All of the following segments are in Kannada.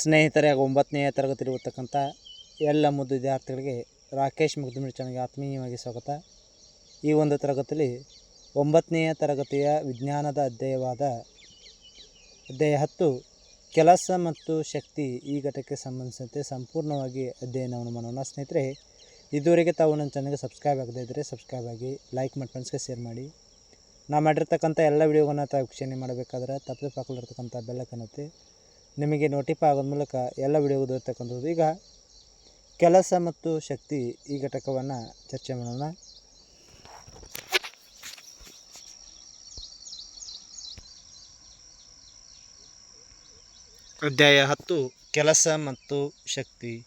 ಸ್ನೇಹಿತರೆ ಹಾಗೂ ಒಂಬತ್ತನೇ ತರಗತಿ ಇರತಕ್ಕಂಥ ಎಲ್ಲ ಮುದ್ದು ವಿದ್ಯಾರ್ಥಿಗಳಿಗೆ ರಾಕೇಶ್ ಮುಗ್ದಮಿರ್ ಚಾನಲ್ಗೆ ಆತ್ಮೀಯವಾಗಿ ಸ್ವಾಗತ. ಈ ಒಂದು ತರಗತಿಯಲ್ಲಿ ಒಂಬತ್ತನೆಯ ತರಗತಿಯ ವಿಜ್ಞಾನದ ಅಧ್ಯಾಯವಾದ ಅಧ್ಯಾಯ ಹತ್ತು, ಕೆಲಸ ಮತ್ತು ಶಕ್ತಿ ಈ ಘಟಕಕ್ಕೆ ಸಂಬಂಧಿಸಿದಂತೆ ಸಂಪೂರ್ಣವಾಗಿ ಅಧ್ಯಯನವನ್ನು ಮಾಡೋಣ. ಸ್ನೇಹಿತರೆ, ಇದುವರೆಗೆ ತಾವು ನನ್ನ ಚಾನಲ್ಗೆ ಸಬ್ಸ್ಕ್ರೈಬ್ ಆಗದೇ ಇದ್ದರೆ ಸಬ್ಸ್ಕ್ರೈಬ್ ಆಗಿ, ಲೈಕ್ ಮಾಡಿ ಫ್ರೆಂಡ್ಸ್ಗೆ ಶೇರ್ ಮಾಡಿ. ನಾ ಮಾಡಿರ್ತಕ್ಕಂಥ ಎಲ್ಲ ವಿಡಿಯೋಗಳನ್ನ ತಾವು ವೀಕ್ಷಣೆ ಮಾಡಬೇಕಾದ್ರೆ ತಪ್ಪದೆ ಪಾಕಲಿರ್ತಕ್ಕಂಥ ಬೆಲ್ಲಕ್ಕನ್ನತ್ತೆ ನಿಮಗೆ ನೋಟಿಫೈ ಆಗೋದ ಮೂಲಕ ಎಲ್ಲ ವಿಡಿಯೋಗಳು ದೊರೆತಕ್ಕಂಥದ್ದು. ಈಗ ಕೆಲಸ ಮತ್ತು ಶಕ್ತಿ ಈ ಘಟಕವನ್ನು ಚರ್ಚೆ ಮಾಡೋಣ. ಅಧ್ಯಾಯ ಹತ್ತು, ಕೆಲಸ ಮತ್ತು ಶಕ್ತಿ.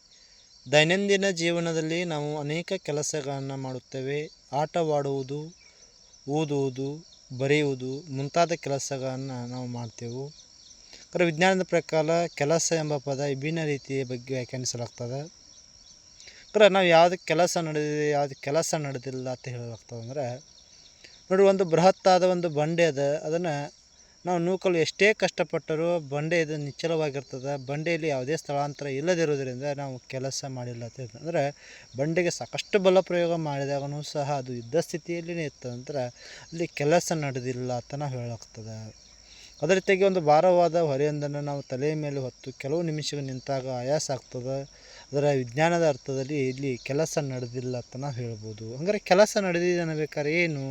ದೈನಂದಿನ ಜೀವನದಲ್ಲಿ ನಾವು ಅನೇಕ ಕೆಲಸಗಳನ್ನು ಮಾಡುತ್ತೇವೆ. ಆಟವಾಡುವುದು, ಓದುವುದು, ಬರೆಯುವುದು ಮುಂತಾದ ಕೆಲಸಗಳನ್ನು ನಾವು ಮಾಡ್ತೇವೆ. ಅದರ ವಿಜ್ಞಾನದ ಪ್ರಕಾರ ಕೆಲಸ ಎಂಬ ಪದ ವಿಭಿನ್ನ ರೀತಿಯ ಬಗ್ಗೆ ವ್ಯಾಖ್ಯಾನಿಸಲಾಗ್ತದೆ. ಅಂದರೆ ನಾವು ಯಾವುದಕ್ಕೆ ಕೆಲಸ ನಡೆದಿದೆ, ಯಾವ್ದು ಕೆಲಸ ನಡೆದಿಲ್ಲ ಅಂತ ಹೇಳಲಾಗ್ತದೆ ಅಂದರೆ, ನೋಡಿ ಒಂದು ಬೃಹತ್ತಾದ ಒಂದು ಬಂಡೆ ಅದ ಅದನ್ನು ನಾವು ನೂಕಲು ಎಷ್ಟೇ ಕಷ್ಟಪಟ್ಟರೂ ಬಂಡೆ ಇದು ನಿಚ್ಚಲವಾಗಿರ್ತದೆ ಬಂಡೆಯಲ್ಲಿ ಯಾವುದೇ ಸ್ಥಳಾಂತರ ಇಲ್ಲದಿರೋದ್ರಿಂದ ನಾವು ಕೆಲಸ ಮಾಡಿಲ್ಲ ಅಂತ ಅಂದರೆ ಬಂಡೆಗೆ ಸಾಕಷ್ಟು ಬಲ ಪ್ರಯೋಗ ಮಾಡಿದಾಗೂ ಸಹ ಅದು ಯುದ್ಧ ಸ್ಥಿತಿಯಲ್ಲಿನೇ ಇತ್ತು ಅಂದ್ರೆ ಅಲ್ಲಿ ಕೆಲಸ ನಡೆದಿಲ್ಲ ಅಂತ ನಾವು ಹೇಳಲಾಗ್ತದೆ. ಅದೇ ರೀತಿಯಾಗಿ ಒಂದು ಭಾರವಾದ ಹೊರೆಯೊಂದನ್ನು ನಾವು ತಲೆಯ ಮೇಲೆ ಹೊತ್ತು ಕೆಲವು ನಿಮಿಷಗಳು ನಿಂತಾಗ ಆಯಾಸ ಆಗ್ತದೆ. ಅದರ ವಿಜ್ಞಾನದ ಅರ್ಥದಲ್ಲಿ ಇಲ್ಲಿ ಕೆಲಸ ನಡೆದಿಲ್ಲ ಅಂತ ನಾವು ಹೇಳ್ಬೋದು. ಹಂಗಾರೆ ಕೆಲಸ ನಡೆದಿದೆ ಅನ್ನಬೇಕಾದ್ರೆ ಏನು?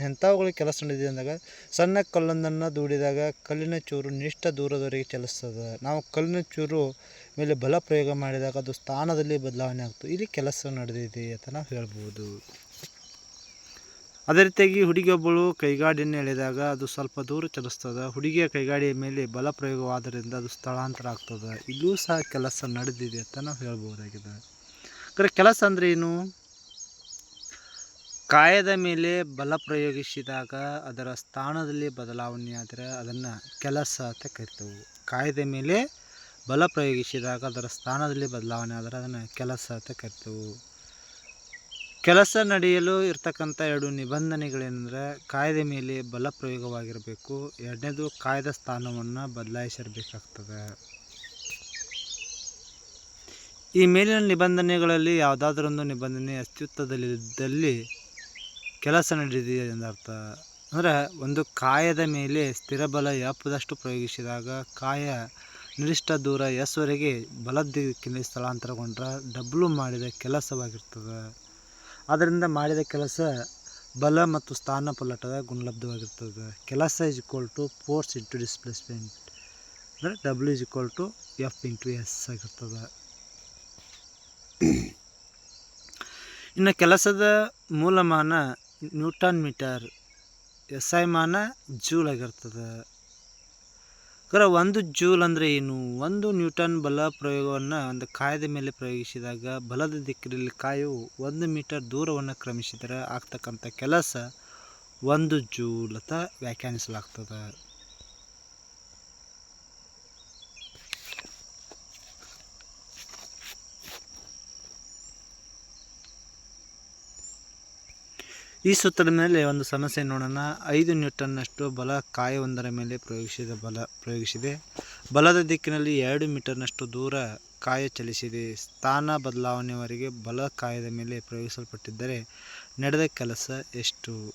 ಎಂಥವುಗಳು ಕೆಲಸ ನಡೆದಿದೆ ಅಂದಾಗ ಸಣ್ಣ ಕಲ್ಲೊಂದನ್ನು ದೂಡಿದಾಗ ಕಲ್ಲಿನ ಚೂರು ನಿಷ್ಠ ದೂರದವರೆಗೆ ಚಲಿಸ್ತದೆ. ನಾವು ಕಲ್ಲಿನ ಚೂರು ಮೇಲೆ ಬಲ ಪ್ರಯೋಗ ಮಾಡಿದಾಗ ಅದು ಸ್ಥಾನದಲ್ಲಿ ಬದಲಾವಣೆ ಆಗ್ತದೆ. ಇಲ್ಲಿ ಕೆಲಸ ನಡೆದಿದೆ ಅಂತ ನಾವು ಹೇಳ್ಬೋದು. ಅದೇ ರೀತಿಯಾಗಿ ಹುಡುಗಿಯೊಬ್ಬಳು ಕೈಗಾಡಿಯನ್ನು ಎಳೆದಾಗ ಅದು ಸ್ವಲ್ಪ ದೂರ ಚಲಿಸ್ತದೆ. ಹುಡುಗಿಯ ಕೈಗಾಡಿಯ ಮೇಲೆ ಬಲ ಪ್ರಯೋಗವಾದ್ದರಿಂದ ಅದು ಸ್ಥಳಾಂತರ ಆಗ್ತದೆ. ಇಲ್ಲೂ ಸಹ ಕೆಲಸ ನಡೆದಿದೆ ಅಂತ ನಾವು ಹೇಳ್ಬೋದಾಗಿದೆ ಅಂದರೆ ಕೆಲಸ ಅಂದರೆ ಏನು? ಕಾಯದ ಮೇಲೆ ಬಲ ಪ್ರಯೋಗಿಸಿದಾಗ ಅದರ ಸ್ಥಾನದಲ್ಲಿ ಬದಲಾವಣೆ ಆದರೆ ಅದನ್ನು ಕೆಲಸ ಅಂತ ಕರಿತೇವೆ. ಕಾಯದ ಮೇಲೆ ಬಲ ಪ್ರಯೋಗಿಸಿದಾಗ ಅದರ ಸ್ಥಾನದಲ್ಲಿ ಬದಲಾವಣೆ ಆದರೆ ಅದನ್ನು ಕೆಲಸ ಅಂತ ಕರಿತೇವೆ. ಕೆಲಸ ನಡೆಯಲು ಇರ್ತಕ್ಕಂಥ ಎರಡು ನಿಬಂಧನೆಗಳೇನೆಂದರೆ ಕಾಯ್ದೆ ಮೇಲೆ ಬಲ ಪ್ರಯೋಗವಾಗಿರಬೇಕು ಎರಡನೇದು ಕಾಯ್ದೆ ಸ್ಥಾನವನ್ನು ಬದಲಾಯಿಸಿರಬೇಕಾಗ್ತದೆ. ಈ ಮೇಲಿನ ನಿಬಂಧನೆಗಳಲ್ಲಿ ಯಾವುದಾದ್ರೊಂದು ನಿಬಂಧನೆ ಅಸ್ತಿತ್ವದಲ್ಲಿದ್ದಲ್ಲಿ ಕೆಲಸ ನಡೆದಿದೆ ಎಂದರ್ಥ. ಅಂದರೆ ಒಂದು ಕಾಯದ ಮೇಲೆ ಸ್ಥಿರ ಬಲ ಯಾಪದಷ್ಟು ಪ್ರಯೋಗಿಸಿದಾಗ ಕಾಯ ನಿರ್ದಿಷ್ಟ ದೂರ ಎಸ್ವರೆಗೆ ಬಲದ ದಿಕ್ಕಿನಲ್ಲಿ ಸ್ಥಳಾಂತರಗೊಂಡ್ರೆ ಡಬ್ಲು ಮಾಡಿದ ಕೆಲಸವಾಗಿರ್ತದೆ. ಆದ್ದರಿಂದ ಮಾಡಿದ ಕೆಲಸ ಬಲ ಮತ್ತು ಸ್ಥಾನ ಪಲ್ಲಟದ ಗುಣಲಬ್ಧವಾಗಿರ್ತದೆ. ಕೆಲಸ is equal to force into displacement ಅಂದರೆ W is equal to F into S ಆಗಿರ್ತದೆ. ಇನ್ನು ಕೆಲಸದ ಮೂಲಮಾನ ನ್ಯೂಟನ್ ಮೀಟರ್ ಎಸ್ ಐ ಮಾನ ಜೂಲ್ ಆಗಿರ್ತದೆ. ಅದರ ಒಂದು ಜೂಲ್ ಅಂದರೆ ಏನು? ಒಂದು ನ್ಯೂಟನ್ ಬಲ ಪ್ರಯೋಗವನ್ನು ಒಂದು ಕಾಯದ ಮೇಲೆ ಪ್ರಯೋಗಿಸಿದಾಗ ಬಲದ ದಿಕ್ಕಿನಲ್ಲಿ ಕಾಯು ಒಂದು ಮೀಟರ್ ದೂರವನ್ನು ಕ್ರಮಿಸಿದರೆ ಆಗ್ತಕ್ಕಂಥ ಕೆಲಸ ಒಂದು ಜೂಲ್ ಅಂತ ವ್ಯಾಖ್ಯಾನಿಸಲಾಗ್ತದೆ. ಈ ಸೂತ್ರದ ಮೇಲೆ ಒಂದು ಸಮಸ್ಯೆ ನೋಡೋಣ. ಐದು ನ್ಯೂಟನ್ನಷ್ಟು ಬಲ ಕಾಯವೊಂದರ ಮೇಲೆ ಪ್ರಯೋಗಿಸಿದ ಬಲ ಪ್ರಯೋಗಿಸಿದೆ. ಬಲದ ದಿಕ್ಕಿನಲ್ಲಿ ಎರಡು ಮೀಟರ್ನಷ್ಟು ದೂರ ಕಾಯ ಚಲಿಸಿದೆ. ಸ್ಥಾನ ಬದಲಾವಣೆಯವರೆಗೆ ಬಲ ಕಾಯದ ಮೇಲೆ ಪ್ರಯೋಗಿಸಲ್ಪಟ್ಟಿದ್ದರೆ ನಡೆದ ಕೆಲಸ ಎಷ್ಟು?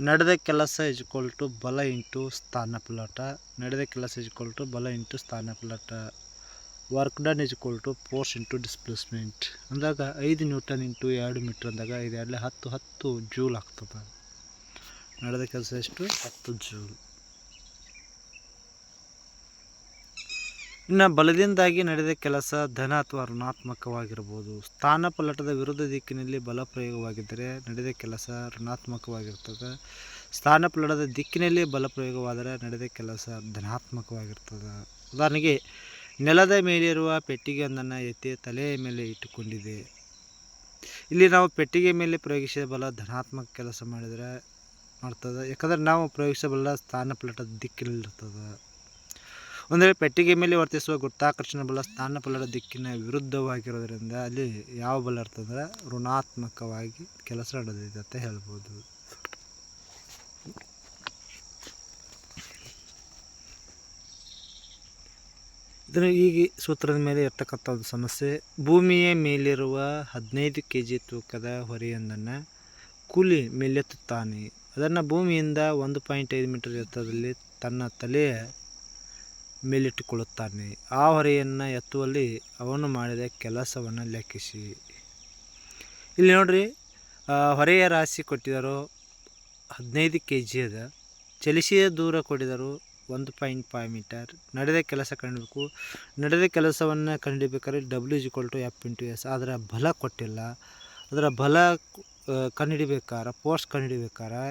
ನಡೆದ ಕೆಲಸ ಇಜ್ಕೊಲ್ ಬಲ ಇಂಟು ಸ್ಥಾನ ಪಲಾಟ. ನಡೆದ ಕೆಲಸ ಇಜ್ಕೊಲ್ ಬಲ ಇಂಟು ಸ್ಥಾನ ಪಲ್ಲಟ work done is equal to force into displacement. ಅಂದಾಗ ಐದು ನ್ಯೂಟನ್ ಇಂಟು ಎರಡು ಮೀಟ್ರ್ ಅಂದಾಗ ಇದು ಎರಡಲೇ ಹತ್ತು ಹತ್ತು ಜೂಲ್ ಆಗ್ತದೆ. ನಡೆದ ಕೆಲಸ ಎಷ್ಟು? ಹತ್ತು ಜೂಲ್. ಇನ್ನು ಬಲದಿಂದಾಗಿ ನಡೆದ ಕೆಲಸ ಧನ ಅಥವಾ ಋಣಾತ್ಮಕವಾಗಿರ್ಬೋದು. ಸ್ಥಾನ ಪಲ್ಲಟದ ವಿರುದ್ಧ ದಿಕ್ಕಿನಲ್ಲಿ ಬಲ ಪ್ರಯೋಗವಾಗಿದ್ದರೆ ನಡೆದ ಕೆಲಸ ಋಣಾತ್ಮಕವಾಗಿರ್ತದೆ. ಸ್ಥಾನ ಪಲ್ಲಟದ ದಿಕ್ಕಿನಲ್ಲಿ ಬಲ ಪ್ರಯೋಗವಾದರೆ ನಡೆದ ಕೆಲಸ ಧನಾತ್ಮಕವಾಗಿರ್ತದೆ. ಉದಾಹರಣೆಗೆ ನೆಲದ ಮೇಲಿರುವ ಪೆಟ್ಟಿಗೆಯೊಂದನ್ನು ಎತ್ತಿ ತಲೆಯ ಮೇಲೆ ಇಟ್ಟುಕೊಂಡಿದೆ. ಇಲ್ಲಿ ನಾವು ಪೆಟ್ಟಿಗೆ ಮೇಲೆ ಪ್ರಯೋಗಿಸಬಲ್ಲ ಬಲ ಧನಾತ್ಮಕ ಕೆಲಸ ಮಾಡಿದರೆ ಮಾಡ್ತದೆ. ಯಾಕಂದರೆ ನಾವು ಪ್ರಯೋಗಿಸಬಲ್ಲ ಸ್ಥಾನ ಪಲ್ಲಟದ ದಿಕ್ಕಿನಲ್ಲಿರ್ತದೆ. ಅಂದರೆ ಪೆಟ್ಟಿಗೆ ಮೇಲೆ ವರ್ತಿಸುವ ಗುರುತ್ವಾಕರ್ಷಣ ಬಲ ಸ್ಥಾನ ಪಲಟ ದಿಕ್ಕಿನ ವಿರುದ್ಧವಾಗಿರೋದ್ರಿಂದ ಅಲ್ಲಿ ಯಾವ ಬಲ ಇರ್ತದೆ? ಋಣಾತ್ಮಕವಾಗಿ ಕೆಲಸ ನಡೆದಿದೆ ಅಂತ ಹೇಳ್ಬೋದು. ಇದನ್ನು ಈಗ ಸೂತ್ರದ ಮೇಲೆ ಇರ್ತಕ್ಕಂಥ ಒಂದು ಸಮಸ್ಯೆ. ಭೂಮಿಯ ಮೇಲಿರುವ ಹದಿನೈದು ಕೆ ಜಿ ತೂಕದ ಹೊರೆಯೊಂದನ್ನು ಕೂಲಿ ಮೇಲೆತ್ತುತ್ತಾನೆ. ಅದನ್ನು ಭೂಮಿಯಿಂದ ಒಂದು ಪಾಯಿಂಟ್ ಐದು ಮೀಟರ್ ಎತ್ತರದಲ್ಲಿ ತನ್ನ ತಲೆಯ ಮೇಲಿಟ್ಟುಕೊಳ್ಳುತ್ತಾನೆ. ಆ ಹೊರೆಯನ್ನು ಎತ್ತುವಲ್ಲಿ ಅವನು ಮಾಡಿದ ಕೆಲಸವನ್ನು ಲೆಕ್ಕಿಸಿ. ಇಲ್ಲಿ ನೋಡ್ರಿ ಹೊರೆಯ ರಾಶಿ ಕೊಟ್ಟಿದ್ದಾರೋ ಹದಿನೈದು ಕೆ ಜಿ ಅದ ಚಲಿಸಿದ ದೂರ ಕೊಟ್ಟಿದ್ದರು ಒಂದು ಪಾಯಿಂಟ್ ಫೈವ್ ಮೀಟರ್. ನಡೆದ ಕೆಲಸ ಕಂಡಬೇಕು ನಡೆದ ಕೆಲಸವನ್ನು ಕಂಡುಹಿಡಿಬೇಕಾದ್ರೆ W is to F into S ಅದರ ಬಲ ಕೊಟ್ಟಿಲ್ಲ. ಅದರ ಬಲ ಕಂಡುಹಿಡಿಬೇಕಾರ ಫೋರ್ಸ್ ಕಂಡುಹಿಡಿಬೇಕಾರೆ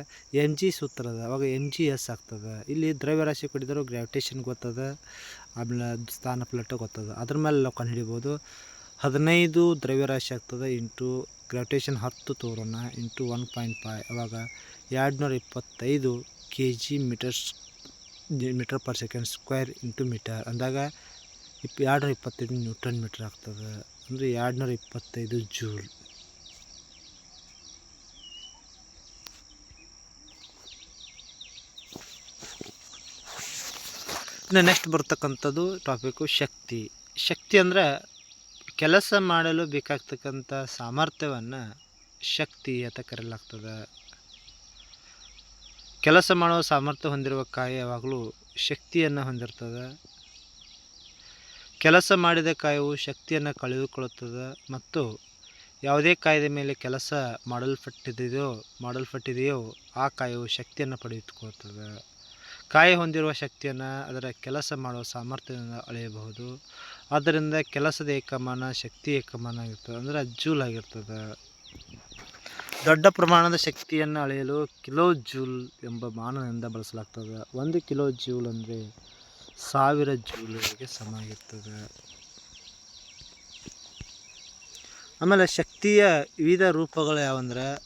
ಎಂ ಜಿ ಸೂತ್ರದ, ಅವಾಗ ಎಂ ಜಿ ಎಸ್ ಆಗ್ತದೆ. ಇಲ್ಲಿ ದ್ರವ್ಯರಾಶಿ ಕೊಟ್ಟಿದ್ದರು ಗ್ರಾವಿಟೇಷನ್ ಗೊತ್ತದ, ಆಮೇಲೆ ಸ್ಥಾನ ಪ್ಲಟ್ ಗೊತ್ತದ. ಅದ್ರ ಮೇಲೆ ನಾವು ಕಂಡುಹಿಡಿಬೋದು ಹದಿನೈದು ದ್ರವ್ಯರಾಶಿ ಆಗ್ತದೆ ಇಂಟು ಗ್ರಾವಿಟೇಷನ್ ಹತ್ತು ತೋರೋಣ ಇಂಟು ಒನ್ ಪಾಯಿಂಟ್ ಫೈವ್ ಅವಾಗ ಎರಡುನೂರ ಇಪ್ಪತ್ತೈದು K G metres metre per second square into metre. ಅಂದಾಗ ಇಪ್, ಎರಡುನೂರ ಇಪ್ಪತ್ತೈದು ನ್ಯೂಟನ್ ಮೀಟರ್ ಆಗ್ತದೆ. ಅಂದರೆ ಎರಡುನೂರ ಇಪ್ಪತ್ತೈದು ಜೂಲ್. ಇನ್ನು ನೆಕ್ಸ್ಟ್ ಬರ್ತಕ್ಕಂಥದ್ದು ಟಾಪಿಕ್ಕು ಶಕ್ತಿ. ಶಕ್ತಿ ಅಂದರೆ ಕೆಲಸ ಮಾಡಲು ಬೇಕಾಗ್ತಕ್ಕಂಥ ಸಾಮರ್ಥ್ಯವನ್ನು ಶಕ್ತಿ ಅಂತ ಕರೆಯಲಾಗ್ತದೆ. ಕೆಲಸ ಮಾಡುವ ಸಾಮರ್ಥ್ಯ ಹೊಂದಿರುವ ಕಾಯಿ ಯಾವಾಗಲೂ ಶಕ್ತಿಯನ್ನು ಹೊಂದಿರ್ತದೆ. ಕೆಲಸ ಮಾಡಿದ ಕಾಯವು ಶಕ್ತಿಯನ್ನು ಕಳೆದುಕೊಳ್ಳುತ್ತದೆ ಮತ್ತು ಯಾವುದೇ ಕಾಯದ ಮೇಲೆ ಕೆಲಸ ಮಾಡಲ್ಪಟ್ಟಿದೆಯೋ ಮಾಡಲ್ಪಟ್ಟಿದೆಯೋ ಆ ಕಾಯವು ಶಕ್ತಿಯನ್ನು ಪಡೆದುಕೊಳ್ಳುತ್ತದೆ. ಕಾಯ ಹೊಂದಿರುವ ಶಕ್ತಿಯನ್ನು ಅದರ ಕೆಲಸ ಮಾಡುವ ಸಾಮರ್ಥ್ಯದಿಂದ ಅಳೆಯಬಹುದು. ಆದ್ದರಿಂದ ಕೆಲಸದ ಏಕಮಾನ ಶಕ್ತಿ ಏಕಮಾನ ಆಗಿರ್ತದೆ. ಅಂದರೆ ಜೂಲ್ ಆಗಿರ್ತದೆ. ದೊಡ್ಡ ಪ್ರಮಾಣದ ಶಕ್ತಿಯನ್ನು ಅಳೆಯಲು ಕಿಲೋ ಜೂಲ್ ಎಂಬ ಮಾನದಿಂದ ಬಳಸಲಾಗ್ತದೆ. ಒಂದು ಕಿಲೋ ಜೂಲ್ ಅಂದರೆ ಸಾವಿರ ಜೂಲ್ಗೆ ಸಮ ಆಗಿರ್ತದೆ. ಆಮೇಲೆ ಶಕ್ತಿಯ ವಿವಿಧ ರೂಪಗಳು ಯಾವಂದ್ರೆ,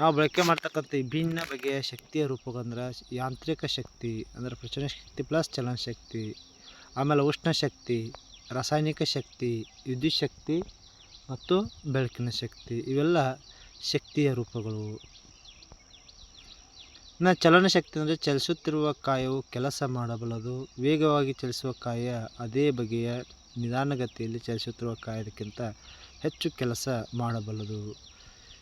ನಾವು ಬಳಕೆ ಮಾಡ್ತಕ್ಕಂಥ ವಿಭಿನ್ನ ಬಗೆಯ ಶಕ್ತಿಯ ರೂಪಗಳಂದ್ರೆ ಯಾಂತ್ರಿಕ ಶಕ್ತಿ, ಅಂದರೆ ಪ್ರಚಲನ ಶಕ್ತಿ ಪ್ಲಸ್ ಚಲನ ಶಕ್ತಿ, ಆಮೇಲೆ ಉಷ್ಣ ಶಕ್ತಿ, ರಾಸಾಯನಿಕ ಶಕ್ತಿ, ವಿದ್ಯುತ್ ಶಕ್ತಿ ಮತ್ತು ಬೆಳಕಿನ ಶಕ್ತಿ. ಇವೆಲ್ಲ ಶಕ್ತಿಯ ರೂಪಗಳು. ನ ಚಲನಶಕ್ತಿ ಅಂದರೆ ಚಲಿಸುತ್ತಿರುವ ಕಾಯವು ಕೆಲಸ ಮಾಡಬಲ್ಲದು, ವೇಗವಾಗಿ ಚಲಿಸುವ ಕಾಯ ಅದೇ ಬಗೆಯ ನಿಧಾನಗತಿಯಲ್ಲಿ ಚಲಿಸುತ್ತಿರುವ ಕಾಯದಕ್ಕಿಂತ ಹೆಚ್ಚು ಕೆಲಸ ಮಾಡಬಲ್ಲದು.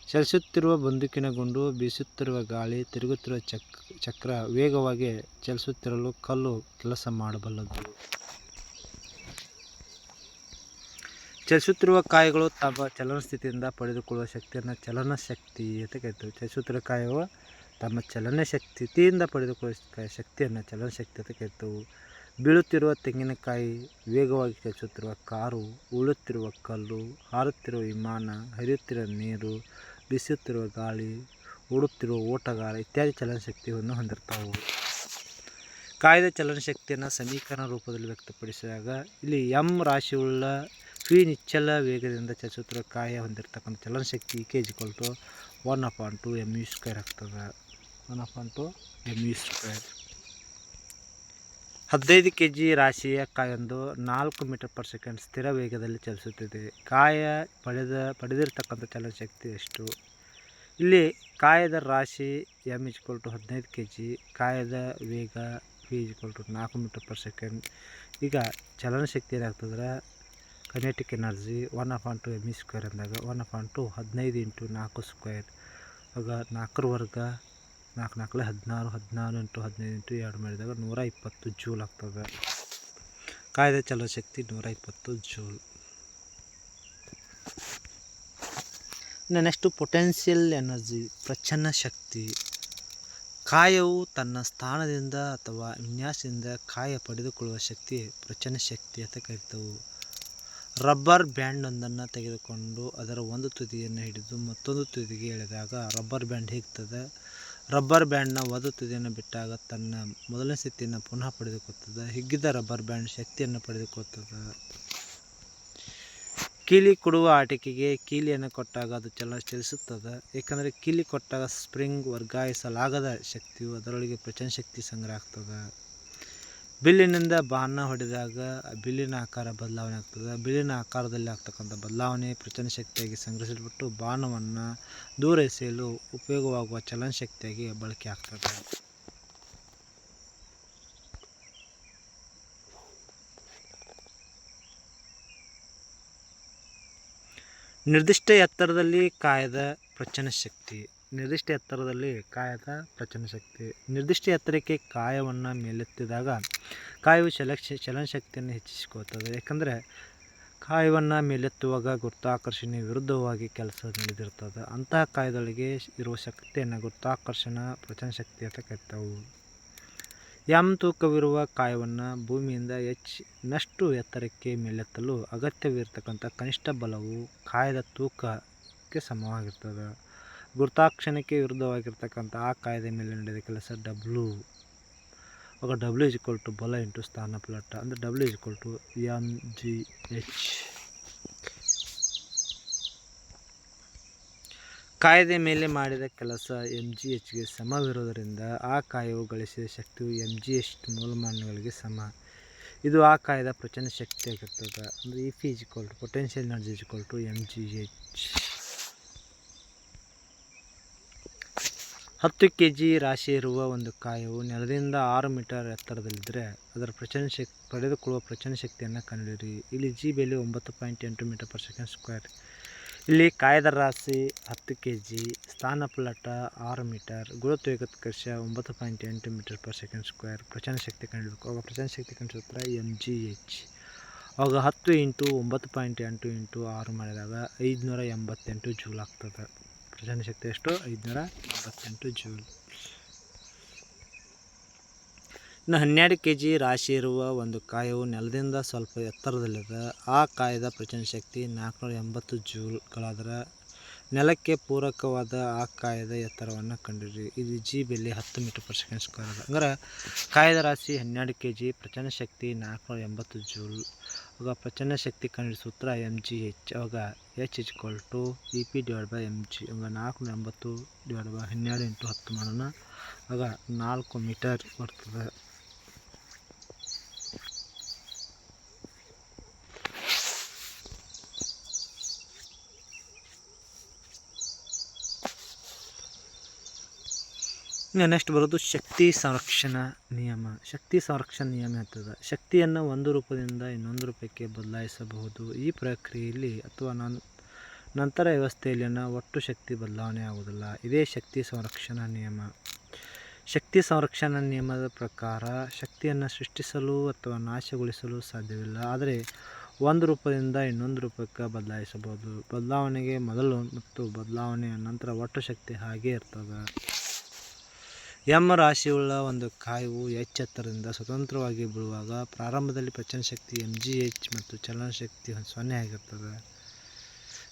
ಚಲಿಸುತ್ತಿರುವ ಬಂದೂಕಿನ ಗುಂಡು ಬೀಸುತ್ತಿರುವ ಗಾಳಿ, ತಿರುಗುತ್ತಿರುವ ಚಕ್, ಚಕ್ರ ವೇಗವಾಗಿ ಚಲಿಸುತ್ತಿರಲು ಕಲ್ಲು ಕೆಲಸ ಮಾಡಬಲ್ಲದು. ಚಲಿಸುತ್ತಿರುವ ಕಾಯಗಳು ತಮ್ಮ ಚಲನ ಸ್ಥಿತಿಯಿಂದ ಪಡೆದುಕೊಳ್ಳುವ ಶಕ್ತಿಯನ್ನು ಚಲನ ಶಕ್ತಿ ಅಂತ ಕರಿತೀವಿ ಚಲಿಸುತ್ತಿರುವ ಕಾಯವು ತಮ್ಮ ಚಲನ ಶಕ್ತಿ ಸ್ಥಿತಿಯಿಂದ ಪಡೆದುಕೊಳ್ಳುವ ಶಕ್ತಿಯನ್ನು ಚಲನ ಶಕ್ತಿ ಅಂತ ಕರಿತೇವೆ. ಬೀಳುತ್ತಿರುವ ತೆಂಗಿನಕಾಯಿ ವೇಗವಾಗಿ ಚಲಿಸುತ್ತಿರುವ ಕಾರು ಉಳುತ್ತಿರುವ ಕಲ್ಲು, ಹಾರುತ್ತಿರುವ ವಿಮಾನ, ಹರಿಯುತ್ತಿರುವ ನೀರು, ಬೀಸುತ್ತಿರುವ ಗಾಳಿ, ಓಡುತ್ತಿರುವ ಓಟಗಾರ ಇತ್ಯಾದಿ ಚಲನಶಕ್ತಿಯನ್ನು ಹೊಂದಿರ್ತಾವೆ. ಕಾಯ್ದ ಚಲನಶಕ್ತಿಯನ್ನು ಸಮೀಕರಣ ರೂಪದಲ್ಲಿ ವ್ಯಕ್ತಪಡಿಸಿದಾಗ ಇಲ್ಲಿ ಎಂ ರಾಶಿಯುಳ್ಳ ನಿಚ್ಚಲ ವೇಗದಿಂದ ಚಲಿಸುತ್ತಿರುವ ಕಾಯ ಹೊಂದಿರತಕ್ಕಂಥ ಚಲನಶಕ್ತಿ K G equal to one upon two M U square ಆಗ್ತದೆ. One upon two M U square ಹದಿನೈದು ಕೆ ಜಿ ರಾಶಿಯ ಕಾಯೊಂದು ನಾಲ್ಕು ಮೀಟರ್ ಪರ್ ಸೆಕೆಂಡ್ ಸ್ಥಿರ ವೇಗದಲ್ಲಿ ಚಲಿಸುತ್ತಿದೆ. ಕಾಯ ಪಡೆದ, ಪಡೆದಿರತಕ್ಕಂಥ ಚಲನಶಕ್ತಿ ಎಷ್ಟು? ಇಲ್ಲಿ ಕಾಯದ ರಾಶಿ ಎಂ ಇಜ್ಕೊಲ್ ಟು ಹದಿನೈದು ಕೆ ಜಿ ಕಾಯದ ವೇಗ ವಿ ಇಜ್ಕೊಲ್ ಟು ನಾಲ್ಕು ಮೀಟರ್ ಪರ್ ಸೆಕೆಂಡ್ ಈಗ ಚಲನಶಕ್ತಿ ಏನಾಗ್ತದ್ರೆ kinetic energy one of on two M E square ಅಂದಾಗ ಒನ್ ಅಪಾನ್ ಟು ಹದಿನೈದು ಇಂಟು ನಾಲ್ಕು ಸ್ಕ್ವೇರ್ ಆಗ ನಾಲ್ಕರ ವರ್ಗ ನಾಲ್ಕು ನಾಲ್ಕಲೆ ಹದಿನಾರು ಹದಿನಾರು ಇಂಟು ಹದಿನೈದು ಇಂಟು ಎರಡು ಮಾಡಿದಾಗ ನೂರ ಇಪ್ಪತ್ತು ಜೂಲ್ ಆಗ್ತದೆ. ಕಾಯ್ದೆ ಚಲನಶಕ್ತಿ ನೂರ ಇಪ್ಪತ್ತು ಜೂಲ್. ನೆಕ್ಸ್ಟು ಪೊಟೆನ್ಷಿಯಲ್ ಎನರ್ಜಿ ಪ್ರಚನ್ನ ಶಕ್ತಿ. ಕಾಯವು ತನ್ನ ಸ್ಥಾನದಿಂದ ಅಥವಾ ವಿನ್ಯಾಸದಿಂದ ಕಾಯ ಪಡೆದುಕೊಳ್ಳುವ ಶಕ್ತಿ ಪ್ರಚನ್ನ ಶಕ್ತಿ ಅಂತ ಕರಿತೇವೆ. ರಬ್ಬರ್ ಬ್ಯಾಂಡೊಂದನ್ನು ತೆಗೆದುಕೊಂಡು ಅದರ ಒಂದು ತುದಿಯನ್ನು ಹಿಡಿದು ಮತ್ತೊಂದು ತುದಿಗೆ ಎಳೆದಾಗ ರಬ್ಬರ್ ಬ್ಯಾಂಡ್ ಹೇಗ್ತದೆ. ರಬ್ಬರ್ ಬ್ಯಾಂಡ್ನ ಒಂದು ತುದಿಯನ್ನು ಬಿಟ್ಟಾಗ ತನ್ನ ಮೊದಲನೇ ಸ್ಥಿತಿಯನ್ನು ಪುನಃ ಪಡೆದುಕೊಳ್ಳುತ್ತದೆ ಹಿಗ್ಗಿದ ರಬ್ಬರ್ ಬ್ಯಾಂಡ್ ಶಕ್ತಿಯನ್ನು ಪಡೆದುಕೊಳ್ಳುತ್ತದೆ ಕೀಲಿ ಕೊಡುವ ಆಟಿಕೆಗೆ ಕೀಲಿಯನ್ನು ಕೊಟ್ಟಾಗ ಅದು ಚಲನ ಚಲಿಸುತ್ತದೆ. ಏಕೆಂದರೆ ಕೀಲಿ ಕೊಟ್ಟಾಗ ಸ್ಪ್ರಿಂಗ್ ವರ್ಗಾಯಿಸಲಾಗದ ಶಕ್ತಿಯು ಅದರೊಳಗೆ ಪ್ರಚನ ಶಕ್ತಿ ಸಂಗ್ರಹ ಆಗ್ತದೆ. ಬಿಲ್ಲಿನಿಂದ ಬಾಣ ಹೊಡೆದಾಗ ಬಿಲ್ಲಿನ ಆಕಾರ ಬದಲಾವಣೆ ಆಗ್ತದೆ. ಬಿಲ್ಲಿನ ಆಕಾರದಲ್ಲಿ ಆಗ್ತಕ್ಕಂಥ ಬದಲಾವಣೆ ಪ್ರಚನ ಶಕ್ತಿಯಾಗಿ ಸಂಗ್ರಹಿಸಿಬಿಟ್ಟು ಬಾಣವನ್ನು ದೂರ ಎಸೆಯಲು ಉಪಯೋಗವಾಗುವ ಚಲನ ಶಕ್ತಿಯಾಗಿ ಬಳಕೆ ಆಗ್ತದೆ. ನಿರ್ದಿಷ್ಟ ಎತ್ತರದಲ್ಲಿ ಕಾಯದ ಪ್ರಚನ ಶಕ್ತಿ. ನಿರ್ದಿಷ್ಟ ಎತ್ತರದಲ್ಲಿ ಕಾಯದ ಪ್ರಚನ ಶಕ್ತಿ. ನಿರ್ದಿಷ್ಟ ಎತ್ತರಕ್ಕೆ ಕಾಯವನ್ನು ಮೇಲೆತ್ತಿದಾಗ ಕಾಯವು ಚಲಕ್ಷ ಚಲನಶಕ್ತಿಯನ್ನು ಹೆಚ್ಚಿಸಿಕೊಳ್ತದೆ. ಯಾಕಂದರೆ ಕಾಯವನ್ನು ಮೇಲೆತ್ತುವಾಗ ಗುರುತ್ವಾಕರ್ಷಣೆ ವಿರುದ್ಧವಾಗಿ ಕೆಲಸ ನಡೆದಿರ್ತದೆ. ಅಂತಹ ಕಾಯದೊಳಗೆ ಇರುವ ಶಕ್ತಿಯನ್ನು ಗುರುತ್ವಾಕರ್ಷಣ ಪ್ರಚನ ಶಕ್ತಿ ಅಂತ ಕರಿತಾವು. ಎಂ ತೂಕವಿರುವ ಕಾಯವನ್ನು ಭೂಮಿಯಿಂದ ಹೆಚ್ಚಿನಷ್ಟು ಎತ್ತರಕ್ಕೆ ಮೇಲೆತ್ತಲು ಅಗತ್ಯವಿರತಕ್ಕಂಥ ಕನಿಷ್ಠ ಬಲವು ಕಾಯದ ತೂಕಕ್ಕೆ ಸಮವಾಗಿರ್ತದೆ. ಗುರುತಾಕ್ಷಣಕ್ಕೆ ವಿರುದ್ಧವಾಗಿರ್ತಕ್ಕಂಥ ಆ ಕಾಯ್ದೆ ಮೇಲೆ ನಡೆದ ಕೆಲಸ ಡಬ್ಲ್ಯೂ ಆಗ ಡಬ್ಲ್ಯೂ ಇಸ್ ಇಕ್ವಲ್ ಟು ಬಲ ಇಂಟು ಸ್ಥಾನ ಪ್ಲಟ ಅಂದರೆ W is equal to M G H ಕಾಯ್ದೆ ಮೇಲೆ ಮಾಡಿದ ಕೆಲಸ ಎಂ ಜಿ ಎಚ್ಗೆ ಸಮವಿರುವುದರಿಂದ ಆ ಕಾಯವು ಗಳಿಸಿದ ಶಕ್ತಿಯು ಎಂ ಜಿ ಎಚ್ ಮೂಲಮಾನಗಳಿಗೆ ಸಮ. ಇದು ಆ ಕಾಯದ ಪ್ರಚಂಡ ಶಕ್ತಿಯಾಗಿರ್ತದೆ. ಅಂದರೆ ಅಂದರೆ if is equal to potential energy is equal to M G H ಹತ್ತು ಕೆ ಜಿ ರಾಶಿ ಇರುವ ಒಂದು ಕಾಯವು ನೆಲದಿಂದ ಆರು ಮೀಟರ್ ಎತ್ತರದಲ್ಲಿದ್ದರೆ ಅದರ ಪ್ರಚನ ಶಕ್ತಿ ಪಡೆದುಕೊಳ್ಳುವ ಪ್ರಚನ ಶಕ್ತಿಯನ್ನು ಕಂಡುಹಿಡಿಯಿರಿ. ಇಲ್ಲಿ ಜಿ ಬೆಲೆ ಒಂಬತ್ತು ಪಾಯಿಂಟ್ ಎಂಟು ಮೀಟರ್ ಪರ್ ಸೆಕೆಂಡ್ ಸ್ಕ್ವೇರ್. ಇಲ್ಲಿ ಕಾಯದ ರಾಶಿ ಹತ್ತು ಕೆ ಜಿ ಸ್ಥಾನಪಲ್ಲಟ ಆರು ಮೀಟರ್ ಗುರುತ್ವಾಕರ್ಷ ಒಂಬತ್ತು ಪಾಯಿಂಟ್ ಎಂಟು ಮೀಟರ್ ಪರ್ ಸೆಕೆಂಡ್ ಸ್ಕ್ವೇರ್. ಪ್ರಚನ ಶಕ್ತಿ ಕಂಡುಹಿಡಬೇಕು. ಆವಾಗ ಪ್ರಚನ ಶಕ್ತಿ ಕಂಡುಹಿಡಿದ್ರೆ ಎಂ ಜಿ ಎಚ್. ಆವಾಗ ಹತ್ತು ಇಂಟು ಒಂಬತ್ತು ಪಾಯಿಂಟ್ ಎಂಟು ಇಂಟು ಆರು ಮಾಡಿದಾಗ ಐದುನೂರ ಎಂಬತ್ತೆಂಟು ಜೂಲ್ ಆಗ್ತದೆ. ಪ್ರಚನ ಶಕ್ತಿ ಎಷ್ಟು? ಐದುನೂರ ಎಂಬತ್ತೆಂಟು ಜೂಲ್. ಇನ್ನು ಹನ್ನೆರಡು ಕೆ ಜಿ ರಾಶಿ ಇರುವ ಒಂದು ಕಾಯವು ನೆಲದಿಂದ ಸ್ವಲ್ಪ ಎತ್ತರದಲ್ಲಿದೆ. ಆ ಕಾಯದ ಪ್ರಚಂಡ ಶಕ್ತಿ ನಾಲ್ಕುನೂರ ಎಂಬತ್ತು ಜೂಲ್ಗಳಾದರೆ ನೆಲಕ್ಕೆ ಪೂರಕವಾದ ಆ ಕಾಯದ ಎತ್ತರವನ್ನು ಕಂಡಿರಿ. ಇದು ಜಿ ಬೆಲೆ ಹತ್ತು ಮೀಟರ್ ಪರ್ ಸೆಕೆಂಡ್ ಸ್ಕ್ವೇರ್ ಅದ ಅಂದ್ರೆ ಕಾಯದ ರಾಶಿ ಹನ್ನೆರಡು ಕೆ ಜಿ ಪ್ರಚಂಡ ಶಕ್ತಿ ನಾಲ್ಕುನೂರ ಎಂಬತ್ತು ಜೂಲ್. ಆಗ ಪ್ರಚಂಡ ಶಕ್ತಿ ಕಂಡು ಸೂತ್ರ ಎಂ ಜಿ ಎಚ್ ಆವಾಗ H is equal to E P divide by M G ಅವಾಗ ನಾಲ್ಕುನೂರ ಎಂಬತ್ತು ಡಿವೈಡ್ ಬೈ ಹನ್ನೆರಡು ಇಂಟು ಹತ್ತು ಮಾಡೋಣ. ಆಗ ನಾಲ್ಕು ಮೀಟರ್ ಬರ್ತದೆ. ಇನ್ನು ನೆಕ್ಸ್ಟ್ ಬರೋದು ಶಕ್ತಿ ಸಂರಕ್ಷಣಾ ನಿಯಮ. ಶಕ್ತಿ ಸಂರಕ್ಷಣಾ ನಿಯಮ ಇರ್ತದೆ ಶಕ್ತಿಯನ್ನು ಒಂದು ರೂಪದಿಂದ ಇನ್ನೊಂದು ರೂಪಕ್ಕೆ ಬದಲಾಯಿಸಬಹುದು. ಈ ಪ್ರಕ್ರಿಯೆಯಲ್ಲಿ ಅಥವಾ ನಂತರ ವ್ಯವಸ್ಥೆಯಲ್ಲಿನ ಒಟ್ಟು ಶಕ್ತಿ ಬದಲಾವಣೆ ಆಗುವುದಿಲ್ಲ. ಇದೇ ಶಕ್ತಿ ಸಂರಕ್ಷಣಾ ನಿಯಮ. ಶಕ್ತಿ ಸಂರಕ್ಷಣಾ ನಿಯಮದ ಪ್ರಕಾರ ಶಕ್ತಿಯನ್ನು ಸೃಷ್ಟಿಸಲು ಅಥವಾ ನಾಶಗೊಳಿಸಲು ಸಾಧ್ಯವಿಲ್ಲ. ಆದರೆ ಒಂದು ರೂಪದಿಂದ ಇನ್ನೊಂದು ರೂಪಕ್ಕೆ ಬದಲಾಯಿಸಬಹುದು. ಬದಲಾವಣೆಗೆ ಮೊದಲು ಮತ್ತು ಬದಲಾವಣೆಯ ನಂತರ ಒಟ್ಟು ಶಕ್ತಿ ಹಾಗೇ ಇರ್ತದೆ. ಎಂ ರಾಶಿಯುಳ್ಳ ಒಂದು ಕಾಯವು ಎಚ್ ಎತ್ತರದಿಂದ ಸ್ವತಂತ್ರವಾಗಿ ಬೀಳುವಾಗ ಪ್ರಾರಂಭದಲ್ಲಿ ಪಚನ ಶಕ್ತಿ ಎಂ ಜಿ ಎಚ್ ಮತ್ತು ಚಲನಶಕ್ತಿ ಸೊನ್ನೆ ಆಗಿರ್ತದೆ.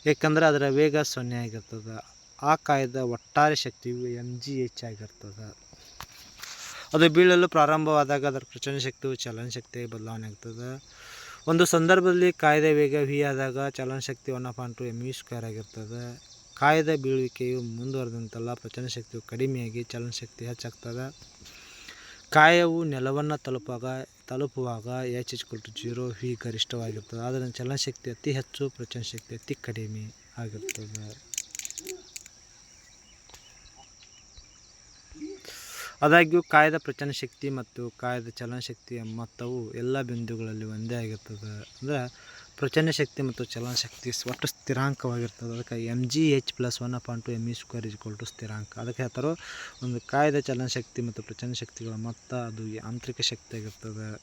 ಏಕೆಂದರೆ ಅದರ ವೇಗ ಸೊನ್ನೆ ಆಗಿರ್ತದೆ. ಆ ಕಾಯದ ಒಟ್ಟಾರೆ ಶಕ್ತಿಯು ಎಂ ಜಿ ಎಚ್ ಆಗಿರ್ತದೆ. ಅದು ಬೀಳಲು ಪ್ರಾರಂಭವಾದಾಗ ಅದರ ಪ್ರಚನ ಶಕ್ತಿಯು ಚಲನಶಕ್ತಿಯಾಗಿ ಬದಲಾವಣೆ ಆಗ್ತದೆ ಒಂದು ಸಂದರ್ಭದಲ್ಲಿ ಕಾಯ್ದೆ ವೇಗ ವಿ ಆದಾಗ ಚಲನಶಕ್ತಿ one point two M U square ಆಗಿರ್ತದೆ. ಕಾಯದ ಬೀಳುವಿಕೆಯು ಮುಂದುವರೆದಂತೆಲ್ಲ ಪ್ರಚನ ಶಕ್ತಿಯು ಕಡಿಮೆಯಾಗಿ ಚಲನಶಕ್ತಿ ಹೆಚ್ಚಾಗ್ತದೆ. ಕಾಯವು ನೆಲವನ್ನು ತಲುಪಾಗ, ತಲುಪುವಾಗ ಎಚ್ ಎಚ್ ಕೊಟ್ಟು ಜೀರೋ ವಿ ಗರಿಷ್ಠವಾಗಿರ್ತದೆ ಆದರೆ ಚಲನಶಕ್ತಿ ಅತಿ ಹೆಚ್ಚು ಪ್ರಚನ ಶಕ್ತಿ ಅತಿ ಕಡಿಮೆ ಆಗಿರ್ತದೆ ಆದಾಗ್ಯೂ ಕಾಯದ ಪ್ರಚನ ಶಕ್ತಿ ಮತ್ತು ಕಾಯದ ಚಲನಶಕ್ತಿಯ ಮೊತ್ತವು ಎಲ್ಲ ಬಿಂದುಗಳಲ್ಲಿ ಒಂದೇ ಆಗಿರ್ತದೆ ಅಂದರೆ ಪ್ರಚನ ಶಕ್ತಿ ಮತ್ತು ಚಲನಶಕ್ತಿ ಒಟ್ಟು ಸ್ಥಿರಾಂಕವಾಗಿರ್ತದೆ. ಅದಕ್ಕೆ M G H plus one point two M E square equal to ಸ್ಥಿರಾಂಕ. ಅದಕ್ಕೆ ಹೇಳ್ತಾರೋ, ಒಂದು ಕಾಯದ ಚಲನಶಕ್ತಿ ಮತ್ತು ಪ್ರಚಂಡ ಶಕ್ತಿಗಳ ಮೊತ್ತ ಅದು ಯಾಂತ್ರಿಕ ಶಕ್ತಿ ಆಗಿರ್ತದೆ.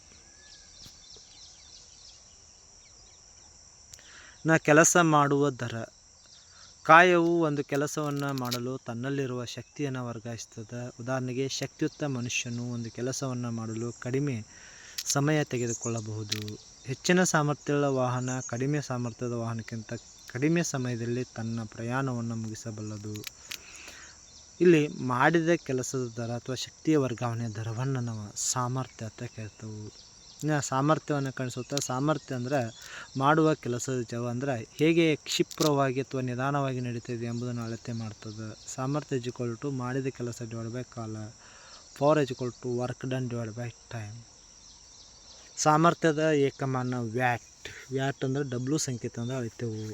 ನಾ ಕೆಲಸ ಮಾಡುವ ದರ. ಕಾಯವು ಒಂದು ಕೆಲಸವನ್ನು ಮಾಡಲು ತನ್ನಲ್ಲಿರುವ ಶಕ್ತಿಯನ್ನು ವರ್ಗಾಯಿಸ್ತದೆ. ಉದಾಹರಣೆಗೆ ಶಕ್ತಿಯುತ ಮನುಷ್ಯನು ಒಂದು ಕೆಲಸವನ್ನು ಮಾಡಲು ಕಡಿಮೆ ಸಮಯ ತೆಗೆದುಕೊಳ್ಳಬಹುದು. ಹೆಚ್ಚಿನ ಸಾಮರ್ಥ್ಯದ ವಾಹನ, ಕಡಿಮೆ ಸಾಮರ್ಥ್ಯದ ವಾಹನಕ್ಕಿಂತ ಕಡಿಮೆ ಸಮಯದಲ್ಲಿ ತನ್ನ ಪ್ರಯಾಣವನ್ನು ಮುಗಿಸಬಲ್ಲದು. ಇಲ್ಲಿ ಮಾಡಿದ ಕೆಲಸದ ದರ ಅಥವಾ ಶಕ್ತಿಯ ವರ್ಗಾವಣೆಯ ದರವನ್ನು ನಾವು ಸಾಮರ್ಥ್ಯ ಅಂತ ಕೇಳ್ತೇವೆ. ಇನ್ನು ಸಾಮರ್ಥ್ಯವನ್ನು ಕಾಣಿಸುತ್ತಾ, ಸಾಮರ್ಥ್ಯ ಅಂದರೆ ಮಾಡುವ ಕೆಲಸದ ಜವ ಅಂದರೆ ಹೇಗೆ ಕ್ಷಿಪ್ರವಾಗಿ ಅಥವಾ ನಿಧಾನವಾಗಿ ನಡೀತಿದೆ ಎಂಬುದನ್ನು ಅಳತೆ ಮಾಡ್ತದೆ. ಸಾಮರ್ಥ್ಯ ಎಜ್ಕೊಲ್ ಟು ಮಾಡಿದ ಕೆಲಸ ಡಿವೈಡ್ ಬೈ ಕಾಲ power equal to work done divide by time ಸಾಮರ್ಥ್ಯದ ಏಕಮಾನ ವ್ಯಾಟ್. ವ್ಯಾಟ್ ಅಂದರೆ ಡಬ್ಲ್ಯೂ ಸಂಕೇತ ಅಂದರೆ ಅಳಿತೆವು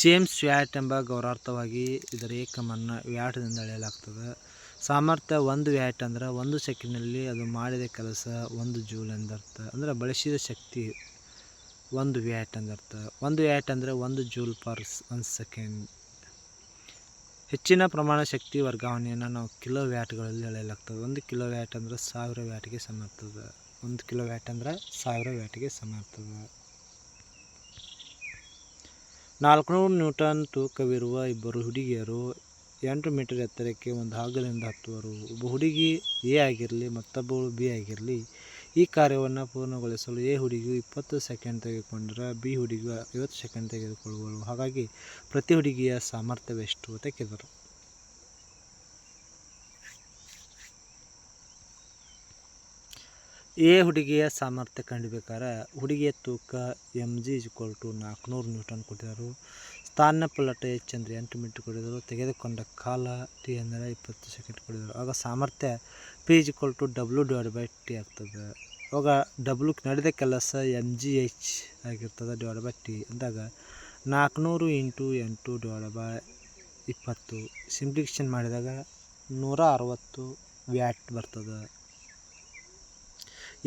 ಜೇಮ್ಸ್ ವ್ಯಾಟ್ ಎಂಬ ಗೌರವಾರ್ಥವಾಗಿ ಇದರ ಏಕಮಾನ ವ್ಯಾಟ್ದಿಂದ ಅಳೆಯಲಾಗ್ತದೆ. ಸಾಮರ್ಥ್ಯ ಒಂದು ವ್ಯಾಟ್ ಅಂದ್ರೆ ಒಂದು ಸೆಕೆಂಡ್ನಲ್ಲಿ ಅದು ಮಾಡಿದ ಕೆಲಸ ಒಂದು ಜೂಲ್ ಎಂದರ್ಥ. ಅಂದರೆ ಬಳಸಿದ ಶಕ್ತಿ ಒಂದು ವ್ಯಾಟ್ ಎಂದರ್ಥ. ಒಂದು ವ್ಯಾಟ್ ಅಂದರೆ ಒಂದು ಜೂಲ್ ಪರ್ ಒಂದು ಸೆಕೆಂಡ್. ಹೆಚ್ಚಿನ ಪ್ರಮಾಣ ಶಕ್ತಿ ವರ್ಗಾವಣೆಯನ್ನು ನಾವು ಕಿಲೋ ವ್ಯಾಟ್ಗಳಲ್ಲಿ ಅಳೆಯಲಾಗ್ತದೆ ಒಂದು ಕಿಲೋ ವ್ಯಾಟ್ ಅಂದ್ರೆ ಸಾವಿರ ವ್ಯಾಟ್ಗೆ ಸಮ ಇರ್ತದೆ ಒಂದು ಕಿಲೋ ವ್ಯಾಟ್ ಅಂದ್ರೆ ಸಾವಿರ ವ್ಯಾಟ್ಗೆ ಸಮ ಇರ್ತದೆ ನಾಲ್ಕುನೂರು ನ್ಯೂಟನ್ ತೂಕವಿರುವ ಇಬ್ಬರು ಹುಡುಗಿಯರು ಎಂಟು ಮೀಟರ್ ಎತ್ತರಕ್ಕೆ ಒಂದು ಹಗ್ಗದಿಂದ ಹತ್ತುವರು. ಒಬ್ಬ ಹುಡುಗಿ ಎ ಆಗಿರಲಿ, ಮತ್ತೊಬ್ಬಳು ಬಿ ಆಗಿರಲಿ ಈ ಕಾರ್ಯವನ್ನು ಪೂರ್ಣಗೊಳಿಸಲು ಎ ಹುಡುಗಿಯು ಇಪ್ಪತ್ತು ಸೆಕೆಂಡ್ ತೆಗೆದುಕೊಂಡರೆ ಬಿ ಹುಡುಗಿಯು ಐವತ್ತು ಸೆಕೆಂಡ್ ತೆಗೆದುಕೊಳ್ಳುವಳು. ಹಾಗಾಗಿ ಪ್ರತಿ ಹುಡುಗಿಯ ಸಾಮರ್ಥ್ಯವೆಷ್ಟು ಅಂತ ಕೇಳಿದರು. ಎ ಹುಡುಗಿಯ ಸಾಮರ್ಥ್ಯ ಕಂಡುಬೇಕಾದ್ರೆ ಹುಡುಗಿಯ ತೂಕ ಎಂ ಜಿ ಇಜ್ಕೊಲ್ ಟು ನಾಲ್ಕುನೂರು ನ್ಯೂಟನ್ ಕೊಟ್ಟಿದ್ದರು. ಸ್ಥಾನ ಪಲ್ಲಟ ಎಚ್ ಅಂದರೆ ಎಂಟು ಮಿನಿಟ್ ಕೊಡಿದರು ತೆಗೆದುಕೊಂಡ ಕಾಲ ಟಿ ಅಂದರೆ ಇಪ್ಪತ್ತು ಸೆಕೆಂಡ್ ಕೊಡಿದರು ಆಗ ಸಾಮರ್ಥ್ಯ P equal to W divide by T ಆಗ್ತದೆ. ಅವಾಗ ಡಬ್ಲ್ಯೂ ನಡೆದ ಕೆಲಸ ಎಂ ಜಿ ಎಚ್ ಆಗಿರ್ತದೆ ಡಿವೈಡ್ ಬೈ ಟಿ ಅಂದಾಗ ನಾಲ್ಕುನೂರು ಇಂಟು ಎಂಟು ಡಿವೈಡ್ ಬೈ ಇಪ್ಪತ್ತು. ಸಿಂಪ್ಲಿಕೇಶನ್ ಮಾಡಿದಾಗ ನೂರ ಅರವತ್ತು ವ್ಯಾಟ್ ಬರ್ತದೆ.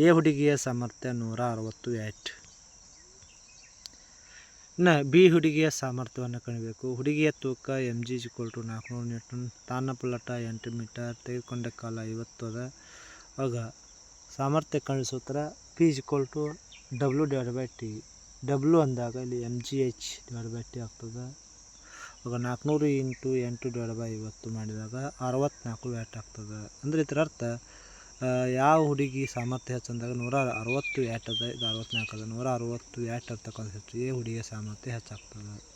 ಎ ಹುಡುಗಿಯ ಸಾಮರ್ಥ್ಯ ನೂರ ಅರವತ್ತು ವ್ಯಾಟ್. ಇನ್ನು ಬಿ ಹುಡುಗಿಯ ಸಾಮರ್ಥ್ಯವನ್ನು ಕಾಣಬೇಕು. ಹುಡುಗಿಯ ತೂಕ ಎಂ ಜಿ ಇಕ್ವಲ್ ಕೊಲ್ಟು ನಾಲ್ಕುನೂರು ನ್ಯೂಟನ್ ತಾನ ಪಲ್ಲಟ ಎಂಟು ಮೀಟರ್, ತೆಗೆದುಕೊಂಡ ಕಾಲ ಐವತ್ತು ಅದ. ಆಗ ಸಾಮರ್ಥ್ಯ ಕಾಣೋ ಸೂತ್ರ P G equal to W divide by T W ಅಂದಾಗ ಇಲ್ಲಿ M G H divide by T ಆಗ್ತದೆ. ಆಗ ನಾಲ್ಕುನೂರು ಇಂಟು ಎಂಟು ಡಿವೈಡ್ ಬೈ ಐವತ್ತು ಮಾಡಿದಾಗ ಅರವತ್ತ್ನಾಲ್ಕು ವ್ಯಾಟ್ ಆಗ್ತದೆ. ಅಂದರೆ ಇದರ ಅರ್ಥ ಯಾವ ಹುಡುಗಿ ಸಾಮರ್ಥ್ಯ ಹೆಚ್ಚಂದಾಗ ನೂರ ಅರವತ್ತು ವ್ಯಾಟ್ ಅದ, ಇದು ಅರವತ್ನಾಲ್ಕು ಅದ. ನೂರ ಅರವತ್ತು ವ್ಯಾಟ್ ಇರ್ತಕ್ಕಂಥ ಹೆಚ್ಚು ಈ ಹುಡುಗಿಯ ಸಾಮರ್ಥ್ಯ ಹೆಚ್ಚಾಗ್ತದೆ.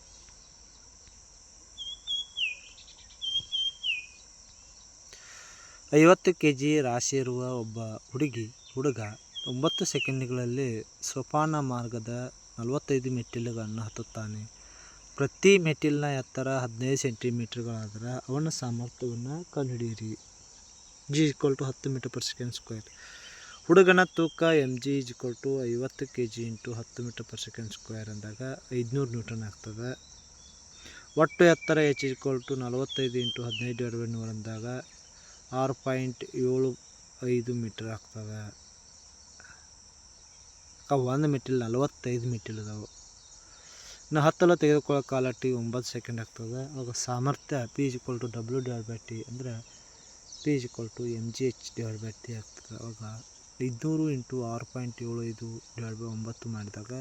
ಐವತ್ತು ಕೆ ಜಿ ರಾಶಿ ಇರುವ ಒಬ್ಬ ಹುಡುಗಿ, ಹುಡುಗ ಒಂಬತ್ತು ಸೆಕೆಂಡ್ಗಳಲ್ಲಿ ಸೋಪಾನ ಮಾರ್ಗದ ನಲವತ್ತೈದು ಮೆಟ್ಟಿಲುಗಳನ್ನು ಹತ್ತುತ್ತಾನೆ. ಪ್ರತಿ ಮೆಟ್ಟಿಲಿನ ಎತ್ತರ ಹದಿನೈದು ಸೆಂಟಿಮೀಟರ್ಗಳಾದರೆ ಅವನ ಸಾಮರ್ಥ್ಯವನ್ನು ಕಂಡುಹಿಡಿಯಿರಿ. ಜಿ ಈಕ್ವಲ್ ಟು ಹತ್ತು ಮೀಟರ್ ಪರ್ ಸೆಕೆಂಡ್ ಸ್ಕ್ವೇರ್ ಹುಡುಗನ ತೂಕ M G is equal to ಐವತ್ತು ಕೆ ಜಿ ಇಂಟು ಹತ್ತು ಮೀಟರ್ ಪರ್ ಸೆಕೆಂಡ್ ಸ್ಕ್ವೇರ್ ಅಂದಾಗ ಐದುನೂರು ನ್ಯೂಟನ್ ಆಗ್ತದೆ. ಒಟ್ಟು ಎತ್ತರ ಎಚ್ ಈಕ್ವಲ್ ಟು ನಲವತ್ತೈದು ಇಂಟು ಹದಿನೈದು ಎರಡು ನೂರು ಅಂದಾಗ ಆರು ಪಾಯಿಂಟ್ ಏಳು ಐದು ಮೀಟರ್ ಆಗ್ತದೆ. ಒಂದು ಮೆಟ್ಟಿಲು ನಲವತ್ತೈದು ಮೆಟ್ಟಿಲು ಅದಾವೆ ಇನ್ನು ಹತ್ತಲ ತೆಗೆದುಕೊಳ್ಳೋ ಕಾಲ ಟಿ ಒಂಬತ್ತು ಸೆಕೆಂಡ್ ಆಗ್ತದೆ. ಆವಾಗ ಸಾಮರ್ಥ್ಯ P is equal to W divide by T ಅಂದರೆ P is equal to M G H divide by T ಆಗ್ತದೆ ಅವಾಗ ಐದುನೂರು ಇಂಟು ಆರು ಪಾಯಿಂಟ್ ಏಳು ಐದು ಡಿವೈಡ್ ಬೈ ಒಂಬತ್ತು ಮಾಡಿದಾಗ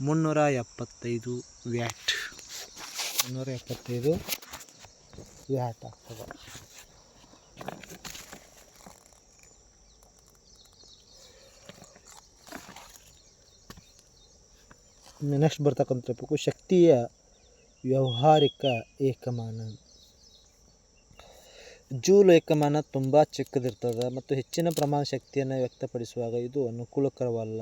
ಮುನ್ನೂರ ಎಪ್ಪತ್ತೈದು ವ್ಯಾಟ್ ಮುನ್ನೂರ ಎಪ್ಪತ್ತೈದು ವ್ಯಾಟ್ ಆಗ್ತದೆ ನೆಕ್ಸ್ಟ್ ಬರ್ತಕ್ಕಂಥ ಟಾಪಿಕ್ಕು ಶಕ್ತಿಯ ವ್ಯಾವಹಾರಿಕ ಏಕಮಾನ ಜೂಲ್ ಏಕಮಾನ ತುಂಬ ಚಿಕ್ಕದಿರ್ತದೆ ಮತ್ತು ಹೆಚ್ಚಿನ ಪ್ರಮಾಣ ಶಕ್ತಿಯನ್ನು ವ್ಯಕ್ತಪಡಿಸುವಾಗ ಇದು ಅನುಕೂಲಕರವಲ್ಲ.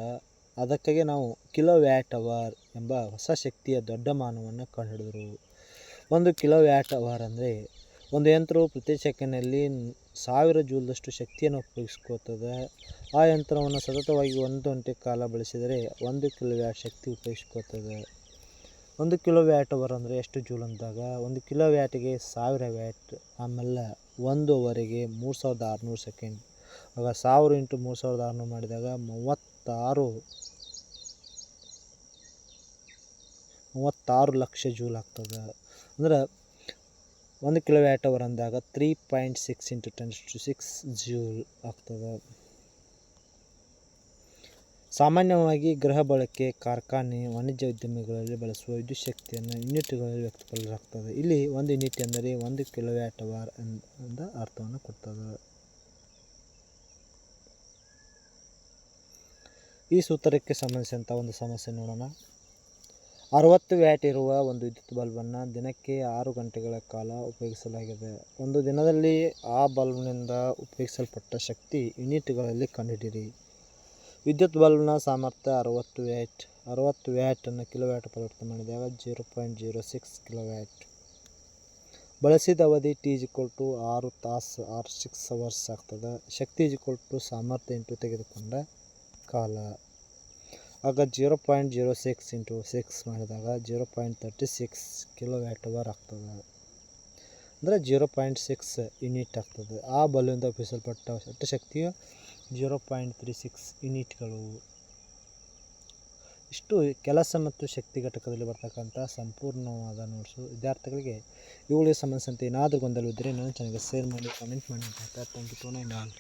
ಅದಕ್ಕಾಗಿ ನಾವು ಕಿಲೋ ವ್ಯಾಟ್ ಅವರ್ ಎಂಬ ಹೊಸ ಶಕ್ತಿಯ ದೊಡ್ಡ ಮಾನವನ್ನು ಕಂಡುಹಿಡಿದರು. ಒಂದು ಕಿಲೋ ವ್ಯಾಟ್ ಅವರ್ ಅಂದರೆ ಒಂದು ಯಂತ್ರವು ಪ್ರತಿ ಸೆಕೆಂಡ್ನಲ್ಲಿ ಸಾವಿರ ಜೂಲ್ದಷ್ಟು ಶಕ್ತಿಯನ್ನು ಉಪಯೋಗಿಸ್ಕೋತದೆ ಆ ಯಂತ್ರವನ್ನು ಸತತವಾಗಿ ಒಂದು ಗಂಟೆ ಕಾಲ ಬಳಸಿದರೆ ಒಂದು ಕಿಲೋ ವ್ಯಾಟ್ ಶಕ್ತಿ ಉಪಯೋಗಿಸ್ಕೋತದೆ ಒಂದು ಕಿಲೋ ವ್ಯಾಟ್ ಅವರ್ ಅಂದರೆ ಎಷ್ಟು ಜೂಲ್ ಅಂದಾಗ ಒಂದು ಕಿಲೋ ವ್ಯಾಟಿಗೆ ಸಾವಿರ ವ್ಯಾಟ್. ಆಮೇಲೆ ಒಂದು ಓವರಿಗೆ ಮೂರು ಸಾವಿರದ ಆರುನೂರು ಸೆಕೆಂಡ್. ಆಗ ಸಾವಿರ ಇಂಟು ಮೂರು ಸಾವಿರದ ಆರುನೂರು ಮಾಡಿದಾಗ ಮೂವತ್ತಾರು ಮೂವತ್ತಾರು ಲಕ್ಷ ಜೂಲ್ ಆಗ್ತದೆ. ಅಂದ್ರೆ ಒಂದು ಕಿಲೋ ವ್ಯಾಟ್ ಅವರ್ ಅಂದಾಗ three point six into ten to six joule ಆಗ್ತದೆ. ಸಾಮಾನ್ಯವಾಗಿ ಗೃಹ ಬಳಕೆ, ಕಾರ್ಖಾನೆ, ವಾಣಿಜ್ಯ ಉದ್ಯಮಗಳಲ್ಲಿ ಬಳಸುವ ವಿದ್ಯುತ್ ಶಕ್ತಿಯನ್ನು ಯೂನಿಟ್ಗಳಲ್ಲಿ ವ್ಯಕ್ತಪಡಿಸಲಾಗ್ತದೆ. ಇಲ್ಲಿ ಒಂದು ಯೂನಿಟ್ ಎಂದರೆ ಒಂದು ಕಿಲೋವ್ಯಾಟ್ ವಾರ್ ಎಂದ ಅರ್ಥವನ್ನು ಕೊಡ್ತದೆ. ಈ ಸೂತ್ರಕ್ಕೆ ಸಂಬಂಧಿಸಿದಂಥ ಒಂದು ಸಮಸ್ಯೆ ನೋಡೋಣ. ಅರವತ್ತು ವ್ಯಾಟ್ ಇರುವ ಒಂದು ವಿದ್ಯುತ್ ಬಲ್ಬನ್ನು ದಿನಕ್ಕೆ ಆರು ಗಂಟೆಗಳ ಕಾಲ ಉಪಯೋಗಿಸಲಾಗಿದೆ. ಒಂದು ದಿನದಲ್ಲಿ ಆ ಬಲ್ಬ್ನಿಂದ ಉಪಯೋಗಿಸಲ್ಪಟ್ಟ ಶಕ್ತಿ ಯೂನಿಟ್ಗಳಲ್ಲಿ ಕಂಡುಹಿಡಿಯಿರಿ. ವಿದ್ಯುತ್ ಬಲ್ಬ್ನ ಸಾಮರ್ಥ್ಯ ಅರವತ್ತು ವ್ಯಾಟ್, ಅರವತ್ತು ವ್ಯಾಟನ್ನು ಕಿಲೋ ವ್ಯಾಟ್ ಪರಿವರ್ತನೆ ಮಾಡಿದಾಗ zero point zero six kilowatt ಬಳಸಿದ ಅವಧಿ ಟಿ ಇಕ್ವಲ್ ಟು ಆರು ತಾಸು ಆರು ಸಿಕ್ಸ್ ಅವರ್ಸ್ ಆಗ್ತದೆ. ಶಕ್ತಿ ಇಕ್ವಲ್ ಟು ಸಾಮರ್ಥ್ಯ ಇಂಟು ತೆಗೆದುಕೊಂಡ ಕಾಲ. ಆಗ zero point zero six into six ಮಾಡಿದಾಗ zero point thirty six kilowatt hour ಆಗ್ತದೆ. ಅಂದರೆ ಜೀರೋ ಪಾಯಿಂಟ್ ಸಿಕ್ಸ್ ಯೂನಿಟ್ ಆಗ್ತದೆ. ಆ ಬಲೂನಿಂದ ಉಪಯೋಗಿಸಲ್ಪಟ್ಟ ಶಕ್ತಿಯು ಜೀರೋ ಪಾಯಿಂಟ್ ತ್ರೀ ಸಿಕ್ಸ್ ಯೂನಿಟ್ಗಳು. ಇಷ್ಟು ಕೆಲಸ ಮತ್ತು ಶಕ್ತಿ ಘಟಕದಲ್ಲಿ ಬರ್ತಕ್ಕಂಥ ಸಂಪೂರ್ಣವಾದ ನೋಟ್ಸು. ವಿದ್ಯಾರ್ಥಿಗಳಿಗೆ ಇವುಗಳಿಗೆ ಸಂಬಂಧಿಸಿದಂತೆ ಏನಾದರೂ ಗೊಂದಲವಿದ್ದರೆ ನಾನು ಚಾನಲ್ಗೆ ಶೇರ್ ಮಾಡಿ ಕಮೆಂಟ್ ಮಾಡಿ ಅಂತ thank you to nine all